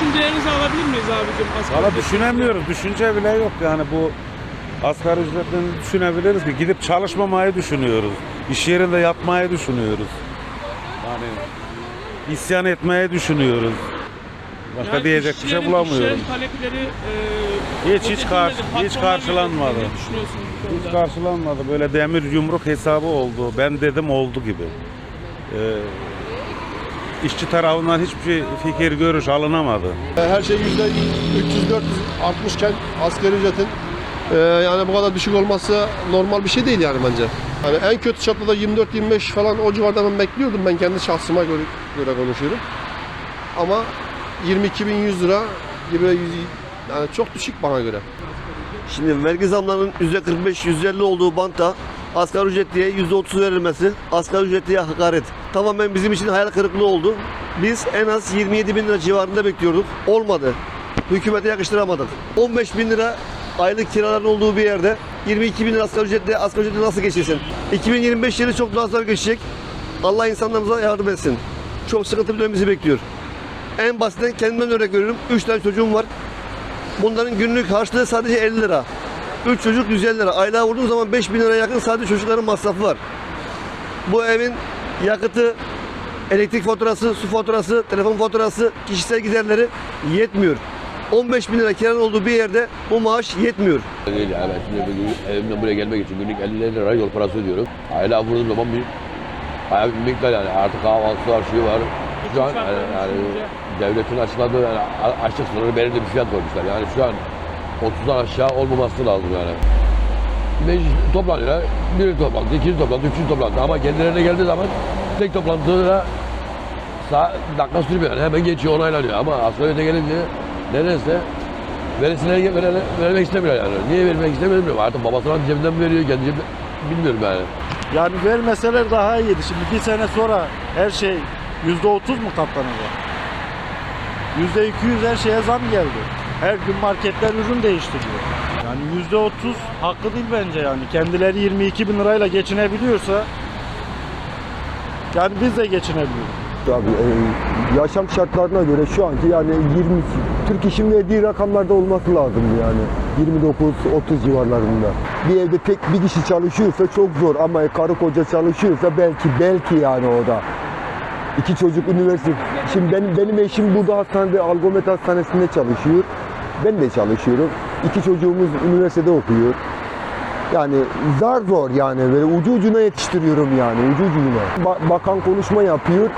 düşüncelerinizi alabilir miyiz abicim? Asgari Valla ücret düşünemiyoruz. Düşünce bile yok yani bu asgari ücretten düşünebiliriz ki gidip çalışmamayı düşünüyoruz. İş yerinde yatmayı düşünüyoruz. Yani isyan etmeyi düşünüyoruz. Başka Yani diyecek bir şey işçilerin- bulamıyorum. işçilerin talepleri Hiç- e, hiç ötekilerin karşı- hiç karşılanmadı. Ne düşünüyorsunuz bu Hiç konuda? karşılanmadı. Böyle demir yumruk hesabı oldu. Ben dedim oldu gibi. Ee, işçi tarafından hiçbir fikir, görüş alınamadı. Her şey yüzde 300-400 artmışken asgari ücretin e, yani bu kadar düşük olması normal bir şey değil yani bence. Yani en kötü şartlarda 24-25 falan o civarda ben bekliyordum ben kendi şahsıma göre, göre konuşuyorum. Ama 22.100 lira gibi yani çok düşük bana göre. Şimdi vergi zamlarının %45-%50 olduğu bantta asgari ücretliye %30 verilmesi asgari ücretliye hakaret. Tamamen bizim için hayal kırıklığı oldu. Biz en az 27 bin lira civarında bekliyorduk. Olmadı. Hükümete yakıştıramadık. 15 bin lira aylık kiraların olduğu bir yerde 22 bin lira asgari ücretle asgari ücretle nasıl geçirsin? 2025 yılı çok daha zor geçecek. Allah insanlarımıza yardım etsin. Çok sıkıntı bir dönem bekliyor. En basitinden kendimden örnek veriyorum. 3 tane çocuğum var. Bunların günlük harçlığı sadece 50 lira. 3 çocuk 150 lira. Aylığa vurduğun zaman 5 bin lira yakın sadece çocukların masrafı var. Bu evin yakıtı, elektrik faturası, su faturası, telefon faturası, kişisel giderleri yetmiyor. 15 bin lira kiranın olduğu bir yerde bu maaş yetmiyor. Değil yani şimdi bugün evimden buraya gelmek için günlük 50 lira yol parası ödüyorum. Aylığa vurduğum zaman bir bayağı bir miktar yani artık kahvaltısı var, şey var. Şu an yani, yani devletin açıkladığı yani açlık sınırı belirli bir fiyat koymuşlar. Yani şu an 30'dan aşağı olmaması lazım yani. Meclis toplanıyor, bir toplantı, ikinci toplantı, üçüncü toplantı ama kendilerine geldiği zaman tek toplantıda saat dakika sürmüyor. Yani hemen geçiyor, onaylanıyor ama asgari ücrete gelince neredeyse verisine verene, vermek istemiyor yani. Niye vermek istemiyor bilmiyorum. Artık babasının cebinden veriyor, kendi bilmiyorum yani. Yani vermeseler daha iyiydi. Şimdi bir sene sonra her şey yüzde otuz mu katlanacak? Yüzde iki yüz her şeye zam geldi. Her gün marketler ürün değiştiriyor. Yani yüzde otuz hakkı değil bence yani. Kendileri 22 bin lirayla geçinebiliyorsa yani biz de geçinebiliyoruz. Abi e, yaşam şartlarına göre şu anki yani 20 Türk İş'in verdiği rakamlarda olması lazım yani 29-30 civarlarında. Bir evde tek bir kişi çalışıyorsa çok zor ama karı koca çalışıyorsa belki belki yani o da. İki çocuk üniversite. Şimdi benim benim eşim burada hastanede Algomet Hastanesi'nde çalışıyor. Ben de çalışıyorum. İki çocuğumuz üniversitede okuyor. Yani zar zor yani böyle ucu ucuna yetiştiriyorum yani ucu ucuna. Ba- bakan konuşma yapıyor.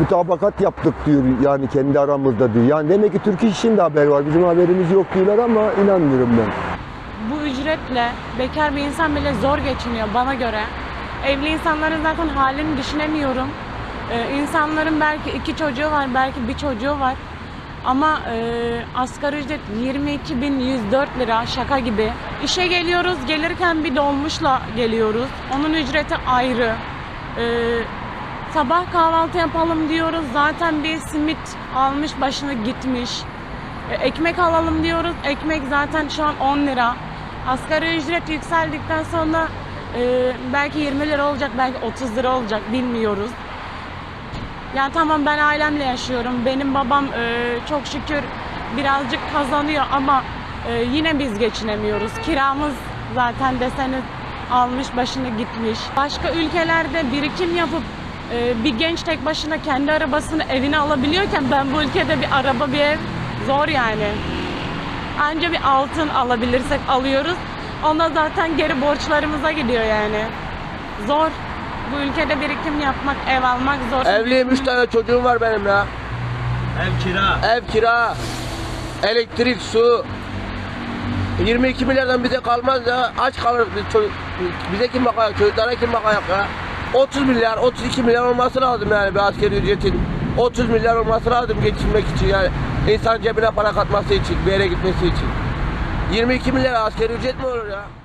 Mutabakat yaptık diyor yani kendi aramızda diyor. Yani demek ki Türk İş İş'in de haber var. Bizim haberimiz yok diyorlar ama inanmıyorum ben. Bu ücretle bekar bir insan bile zor geçiniyor bana göre. Evli insanların zaten halini düşünemiyorum. Ee, insanların belki iki çocuğu var, belki bir çocuğu var. Ama e, asgari ücret 22.104 lira şaka gibi. İşe geliyoruz, gelirken bir dolmuşla geliyoruz. Onun ücreti ayrı. Ee, sabah kahvaltı yapalım diyoruz. Zaten bir simit almış başını gitmiş. E, Ekmek alalım diyoruz. Ekmek zaten şu an 10 lira. Asgari ücret yükseldikten sonra e, belki 20 lira olacak, belki 30 lira olacak bilmiyoruz. Yani tamam ben ailemle yaşıyorum. Benim babam e, çok şükür birazcık kazanıyor ama e, yine biz geçinemiyoruz. Kiramız zaten deseniz almış başını gitmiş. Başka ülkelerde birikim yapıp e, bir genç tek başına kendi arabasını evine alabiliyorken ben bu ülkede bir araba bir ev zor yani. Anca bir altın alabilirsek alıyoruz. Ona zaten geri borçlarımıza gidiyor yani. Zor. Bu ülkede birikim yapmak, ev almak zor. Evliyim, üç tane çocuğum var benim ya. Ev kira. Ev kira, elektrik, su. 22 milyardan bize kalmaz ya. Aç kalır biz çocuk. Bize kim bakacak, çocuklara kim bakacak ya? 30 milyar, 32 milyar olması lazım yani bir askeri ücretin. 30 milyar olması lazım geçinmek için yani. İnsan cebine para katması için, bir yere gitmesi için. 22 milyar askeri ücret mi olur ya?